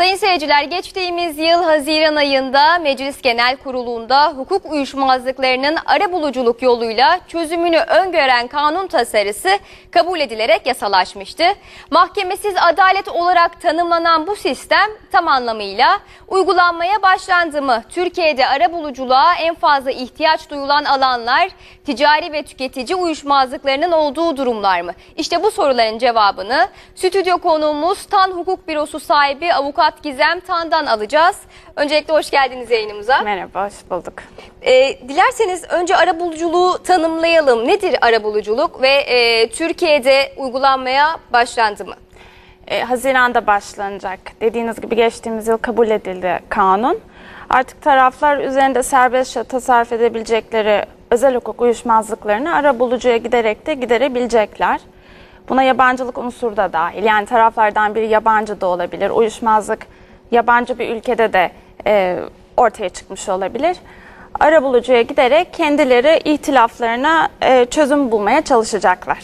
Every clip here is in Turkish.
Sayın seyirciler geçtiğimiz yıl Haziran ayında Meclis Genel Kurulu'nda hukuk uyuşmazlıklarının arabuluculuk yoluyla çözümünü öngören kanun tasarısı kabul edilerek yasalaşmıştı. Mahkemesiz adalet olarak tanımlanan bu sistem tam anlamıyla uygulanmaya başlandı mı? Türkiye'de arabuluculuğa en fazla ihtiyaç duyulan alanlar ticari ve tüketici uyuşmazlıklarının olduğu durumlar mı? İşte bu soruların cevabını stüdyo konuğumuz Tan Hukuk Bürosu sahibi avukat Gizem Tan'dan alacağız. Öncelikle hoş geldiniz yayınımıza. Merhaba, hoş bulduk. Ee, dilerseniz önce arabuluculuğu tanımlayalım. Nedir arabuluculuk ve e, Türkiye'de uygulanmaya başlandı mı? Ee, Haziran'da başlanacak. Dediğiniz gibi geçtiğimiz yıl kabul edildi kanun. Artık taraflar üzerinde serbestçe tasarruf edebilecekleri özel hukuk uyuşmazlıklarını arabulucuya giderek de giderebilecekler. Buna yabancılık unsuru da dahil. Yani taraflardan biri yabancı da olabilir. Uyuşmazlık yabancı bir ülkede de e, ortaya çıkmış olabilir. Arabulucuya giderek kendileri ihtilaflarına e, çözüm bulmaya çalışacaklar.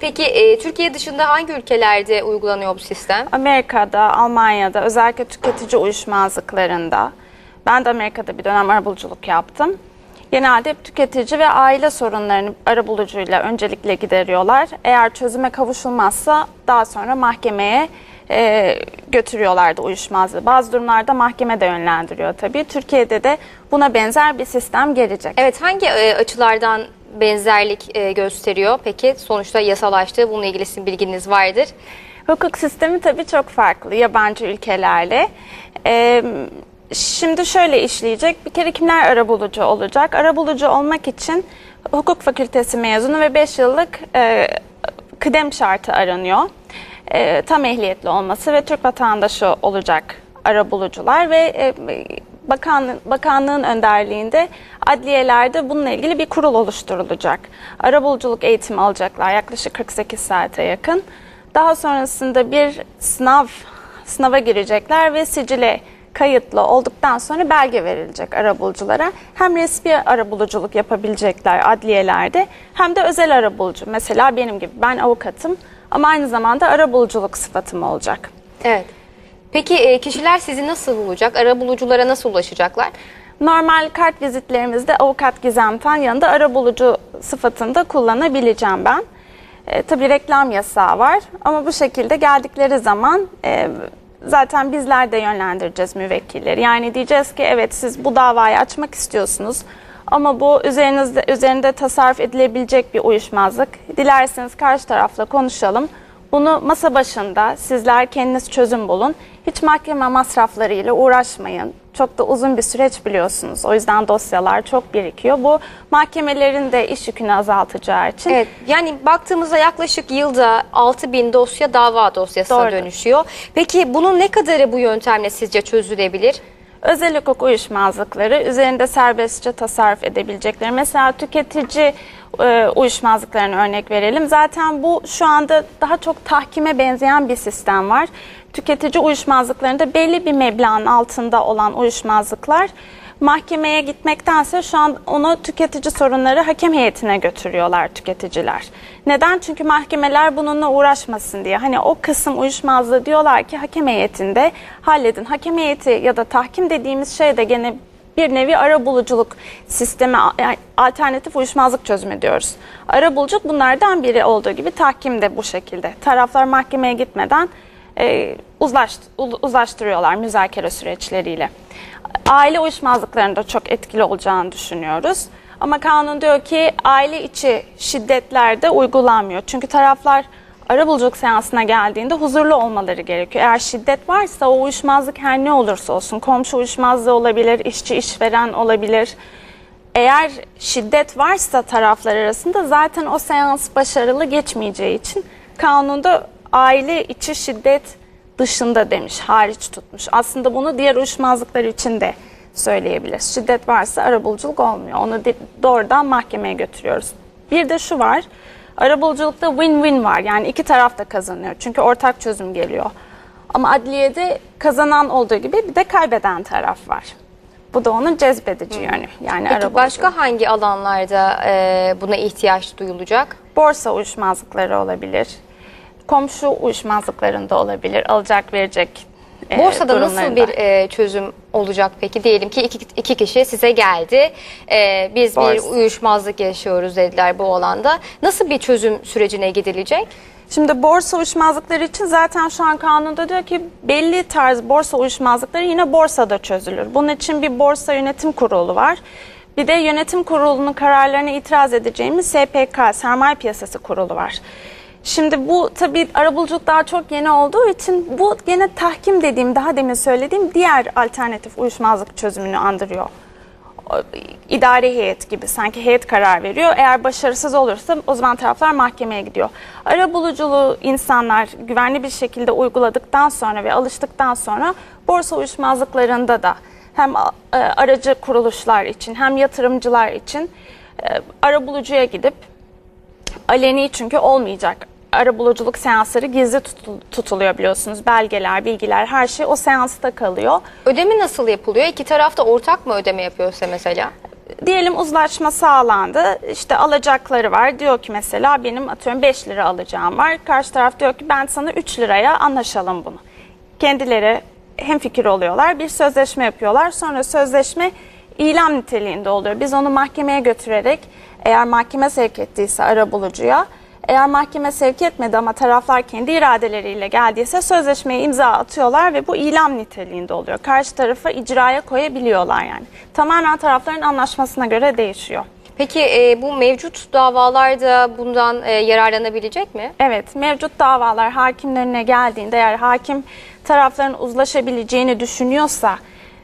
Peki e, Türkiye dışında hangi ülkelerde uygulanıyor bu sistem? Amerika'da, Almanya'da özellikle tüketici uyuşmazlıklarında ben de Amerika'da bir dönem arabuluculuk yaptım. Genelde hep tüketici ve aile sorunlarını arabulucuyla öncelikle gideriyorlar. Eğer çözüme kavuşulmazsa daha sonra mahkemeye e, götürüyorlardı uyuşmazlığı. Bazı durumlarda mahkeme de yönlendiriyor tabii. Türkiye'de de buna benzer bir sistem gelecek. Evet hangi e, açılardan benzerlik e, gösteriyor? Peki sonuçta yasalaştı. Bununla ilgili sizin bilginiz vardır. Hukuk sistemi tabii çok farklı yabancı ülkelerle. Ee, şimdi şöyle işleyecek. Bir kere kimler arabulucu olacak? Arabulucu olmak için hukuk fakültesi mezunu ve 5 yıllık e, kıdem şartı aranıyor. E, tam ehliyetli olması ve Türk vatandaşı olacak arabulucular ve e, Bakan, bakanlığın önderliğinde adliyelerde bununla ilgili bir kurul oluşturulacak. Arabuluculuk eğitimi alacaklar yaklaşık 48 saate yakın. Daha sonrasında bir sınav sınava girecekler ve sicile kayıtlı olduktan sonra belge verilecek arabuluculara. Hem resmi arabuluculuk yapabilecekler adliyelerde hem de özel arabulucu. Mesela benim gibi ben avukatım ama aynı zamanda arabuluculuk sıfatım olacak. Evet. Peki e, kişiler sizi nasıl bulacak? Arabuluculara nasıl ulaşacaklar? Normal kart vizitlerimizde avukat Gizem Tan yanında arabulucu sıfatında kullanabileceğim ben. E, tabii reklam yasağı var ama bu şekilde geldikleri zaman e, zaten bizler de yönlendireceğiz müvekkilleri. Yani diyeceğiz ki evet siz bu davayı açmak istiyorsunuz ama bu üzerinizde üzerinde tasarruf edilebilecek bir uyuşmazlık. Dilerseniz karşı tarafla konuşalım. Bunu masa başında sizler kendiniz çözüm bulun. Hiç mahkeme masraflarıyla uğraşmayın. Çok da uzun bir süreç biliyorsunuz. O yüzden dosyalar çok birikiyor. Bu mahkemelerin de iş yükünü azaltacağı için Evet yani baktığımızda yaklaşık yılda 6 bin dosya dava dosyasına Doğrudur. dönüşüyor. Peki bunun ne kadarı bu yöntemle sizce çözülebilir? özel hukuk uyuşmazlıkları üzerinde serbestçe tasarruf edebilecekleri. Mesela tüketici e, uyuşmazlıklarını örnek verelim. Zaten bu şu anda daha çok tahkime benzeyen bir sistem var. Tüketici uyuşmazlıklarında belli bir meblağın altında olan uyuşmazlıklar mahkemeye gitmektense şu an onu tüketici sorunları hakem heyetine götürüyorlar tüketiciler. Neden? Çünkü mahkemeler bununla uğraşmasın diye. Hani o kısım uyuşmazlığı diyorlar ki hakem heyetinde halledin. Hakem heyeti ya da tahkim dediğimiz şey de gene bir nevi ara buluculuk sistemi, yani alternatif uyuşmazlık çözümü diyoruz. Ara buluculuk bunlardan biri olduğu gibi tahkim de bu şekilde. Taraflar mahkemeye gitmeden e, uzlaş, uzlaştırıyorlar müzakere süreçleriyle. Aile uyuşmazlıklarında çok etkili olacağını düşünüyoruz. Ama kanun diyor ki aile içi şiddetlerde uygulanmıyor. Çünkü taraflar arabuluculuk seansına geldiğinde huzurlu olmaları gerekiyor. Eğer şiddet varsa o uyuşmazlık her ne olursa olsun komşu uyuşmazlığı olabilir, işçi işveren olabilir. Eğer şiddet varsa taraflar arasında zaten o seans başarılı geçmeyeceği için kanunda aile içi şiddet dışında demiş, hariç tutmuş. Aslında bunu diğer uyuşmazlıklar için de söyleyebiliriz. Şiddet varsa arabuluculuk olmuyor. Onu doğrudan mahkemeye götürüyoruz. Bir de şu var, arabuluculukta win-win var. Yani iki taraf da kazanıyor. Çünkü ortak çözüm geliyor. Ama adliyede kazanan olduğu gibi bir de kaybeden taraf var. Bu da onun cezbedici yönü. Yani Peki başka hangi alanlarda e, buna ihtiyaç duyulacak? borsa uyuşmazlıkları olabilir. Komşu uyuşmazlıklarında olabilir. Alacak verecek e, Borsada nasıl bir e, çözüm olacak peki? Diyelim ki iki, iki kişi size geldi. E, biz bir Borsa. uyuşmazlık yaşıyoruz dediler bu alanda. Nasıl bir çözüm sürecine gidilecek? Şimdi borsa uyuşmazlıkları için zaten şu an kanunda diyor ki belli tarz borsa uyuşmazlıkları yine borsada çözülür. Bunun için bir borsa yönetim kurulu var. Bir de yönetim kurulunun kararlarına itiraz edeceğimiz SPK, Sermaye Piyasası Kurulu var. Şimdi bu tabii arabuluculuk daha çok yeni olduğu için bu gene tahkim dediğim, daha demin söylediğim diğer alternatif uyuşmazlık çözümünü andırıyor idari heyet gibi sanki heyet karar veriyor. Eğer başarısız olursa o zaman taraflar mahkemeye gidiyor. Ara buluculuğu insanlar güvenli bir şekilde uyguladıktan sonra ve alıştıktan sonra borsa uyuşmazlıklarında da hem e, aracı kuruluşlar için hem yatırımcılar için e, ara bulucuya gidip aleni çünkü olmayacak. Arabuluculuk seansları gizli tutul- tutuluyor biliyorsunuz. Belgeler, bilgiler her şey o seansta kalıyor. Ödeme nasıl yapılıyor? İki taraf da ortak mı ödeme yapıyorsa mesela? Diyelim uzlaşma sağlandı. İşte alacakları var. Diyor ki mesela benim atıyorum 5 lira alacağım var. Karşı taraf diyor ki ben sana 3 liraya anlaşalım bunu. Kendileri hem fikir oluyorlar. Bir sözleşme yapıyorlar. Sonra sözleşme ilam niteliğinde oluyor. Biz onu mahkemeye götürerek eğer mahkeme sevk ettiyse arabulucuya eğer mahkeme sevk etmedi ama taraflar kendi iradeleriyle geldiyse sözleşmeye imza atıyorlar ve bu ilam niteliğinde oluyor. Karşı tarafı icraya koyabiliyorlar yani. Tamamen tarafların anlaşmasına göre değişiyor. Peki e, bu mevcut davalar da bundan e, yararlanabilecek mi? Evet, mevcut davalar hakimin önüne geldiğinde eğer hakim tarafların uzlaşabileceğini düşünüyorsa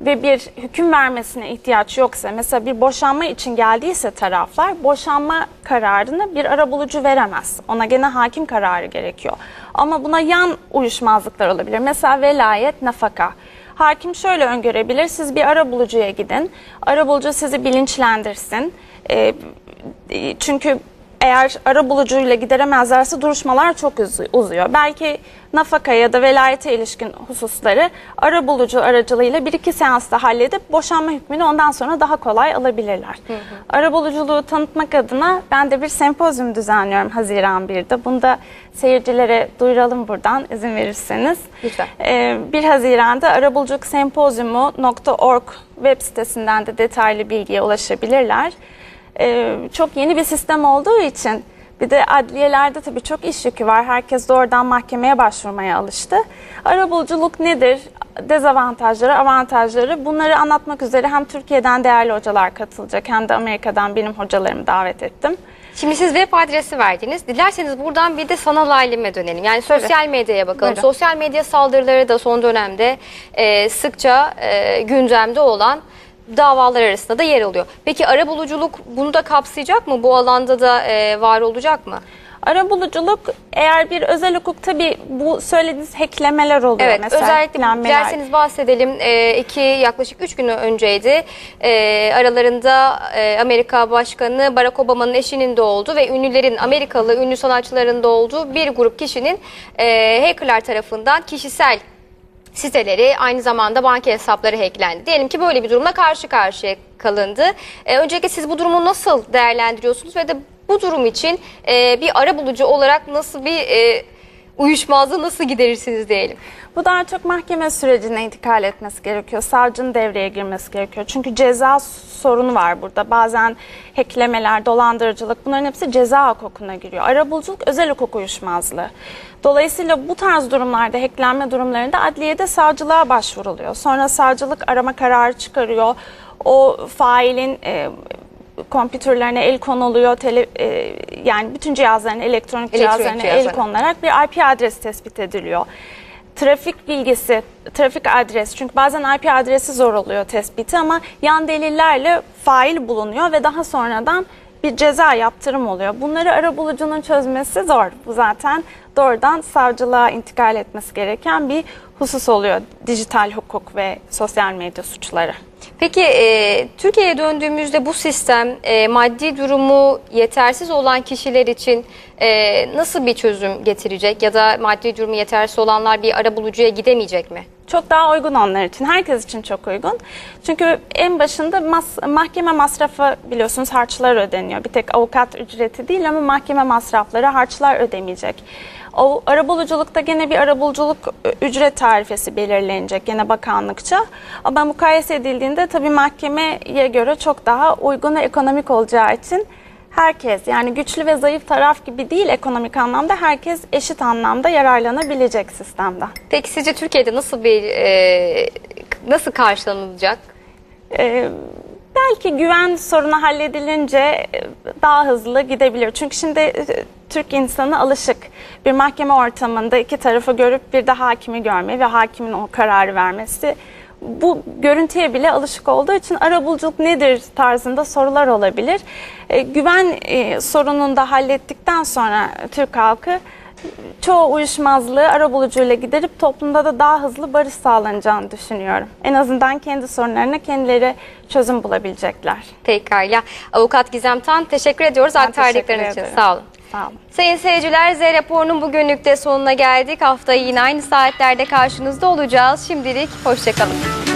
ve bir hüküm vermesine ihtiyaç yoksa mesela bir boşanma için geldiyse taraflar boşanma kararını bir arabulucu veremez. Ona gene hakim kararı gerekiyor. Ama buna yan uyuşmazlıklar olabilir. Mesela velayet, nafaka. Hakim şöyle öngörebilir. Siz bir arabulucuya gidin. Arabulucu sizi bilinçlendirsin. Ee, çünkü eğer ara bulucuyla gideremezlerse duruşmalar çok uzu- uzuyor. Belki nafaka ya da velayete ilişkin hususları ara bulucu aracılığıyla bir iki seansta halledip boşanma hükmünü ondan sonra daha kolay alabilirler. Ara buluculuğu tanıtmak adına ben de bir sempozyum düzenliyorum Haziran 1'de. Bunu da seyircilere duyuralım buradan izin verirseniz. Lütfen. Ee, 1 Haziran'da arabuluculuk sempozyumu.org web sitesinden de detaylı bilgiye ulaşabilirler. Ee, çok yeni bir sistem olduğu için bir de adliyelerde tabii çok iş yükü var. Herkes doğrudan mahkemeye başvurmaya alıştı. Arabuluculuk nedir? Dezavantajları, avantajları bunları anlatmak üzere hem Türkiye'den değerli hocalar katılacak hem de Amerika'dan benim hocalarımı davet ettim. Şimdi siz web adresi verdiniz. Dilerseniz buradan bir de sanal alime dönelim. Yani sosyal medyaya bakalım. Buyurun. Sosyal medya saldırıları da son dönemde e, sıkça e, gündemde olan davalar arasında da yer alıyor. Peki arabuluculuk bunu da kapsayacak mı? Bu alanda da e, var olacak mı? Arabuluculuk eğer bir özel hukuk tabii bu söylediğiniz hacklemeler oluyor Evet, mesela. özellikle hacklenmeler. dilerseniz bahsedelim. E, iki yaklaşık üç gün önceydi. E, aralarında e, Amerika Başkanı Barack Obama'nın eşinin de olduğu ve ünlülerin, Amerikalı ünlü sanatçıların da olduğu bir grup kişinin e, hackerlar tarafından kişisel siteleri aynı zamanda banka hesapları hacklendi. Diyelim ki böyle bir durumla karşı karşıya kalındı. E, öncelikle siz bu durumu nasıl değerlendiriyorsunuz ve de bu durum için e, bir ara bulucu olarak nasıl bir e, uyuşmazlığı nasıl giderirsiniz diyelim. Bu daha çok mahkeme sürecine intikal etmesi gerekiyor. Savcının devreye girmesi gerekiyor. Çünkü ceza sorunu var burada. Bazen hacklemeler, dolandırıcılık bunların hepsi ceza hukukuna giriyor. Arabuluculuk özel hukuk uyuşmazlığı. Dolayısıyla bu tarz durumlarda, hacklenme durumlarında adliyede savcılığa başvuruluyor. Sonra savcılık arama kararı çıkarıyor. O failin e, kompütürlerine el konuluyor, tele, e, yani bütün cihazlarına, elektronik, Elektronik cihazlarına el cihazlarına. konularak bir IP adresi tespit ediliyor. Trafik bilgisi, trafik adres çünkü bazen IP adresi zor oluyor tespiti ama yan delillerle fail bulunuyor ve daha sonradan bir ceza yaptırım oluyor. Bunları arabulucunun çözmesi zor. Bu zaten doğrudan savcılığa intikal etmesi gereken bir husus oluyor. Dijital hukuk ve sosyal medya suçları. Peki e, Türkiye'ye döndüğümüzde bu sistem e, maddi durumu yetersiz olan kişiler için e, nasıl bir çözüm getirecek ya da maddi durumu yetersiz olanlar bir ara bulucuya gidemeyecek mi? Çok daha uygun onlar için. Herkes için çok uygun. Çünkü en başında mas- mahkeme masrafı biliyorsunuz harçlar ödeniyor. Bir tek avukat ücreti değil ama mahkeme masrafları harçlar ödemeyecek. O arabuluculukta gene bir arabuluculuk e, ücret tarifesi belirlenecek gene bakanlıkça. Ama mukayese edildiğinde tabii mahkemeye göre çok daha uygun ve ekonomik olacağı için herkes yani güçlü ve zayıf taraf gibi değil ekonomik anlamda herkes eşit anlamda yararlanabilecek sistemden. Peki sizce Türkiye'de nasıl bir e, nasıl karşılanılacak? Ee, belki güven sorunu halledilince e, daha hızlı gidebilir. Çünkü şimdi e, Türk insanı alışık bir mahkeme ortamında iki tarafı görüp bir de hakimi görmeye ve hakimin o kararı vermesi. Bu görüntüye bile alışık olduğu için arabuluculuk nedir tarzında sorular olabilir. E, güven sorununu da hallettikten sonra Türk halkı çoğu uyuşmazlığı arabulucuyla giderip toplumda da daha hızlı barış sağlanacağını düşünüyorum. En azından kendi sorunlarına kendileri çözüm bulabilecekler. Pekala. Avukat Gizem Tan teşekkür ediyoruz Ben aktardıkların teşekkür için. Sağ olun. Sağ olun. Sayın seyirciler Z raporunun bugünlük de sonuna geldik. Haftaya yine aynı saatlerde karşınızda olacağız. Şimdilik hoşçakalın.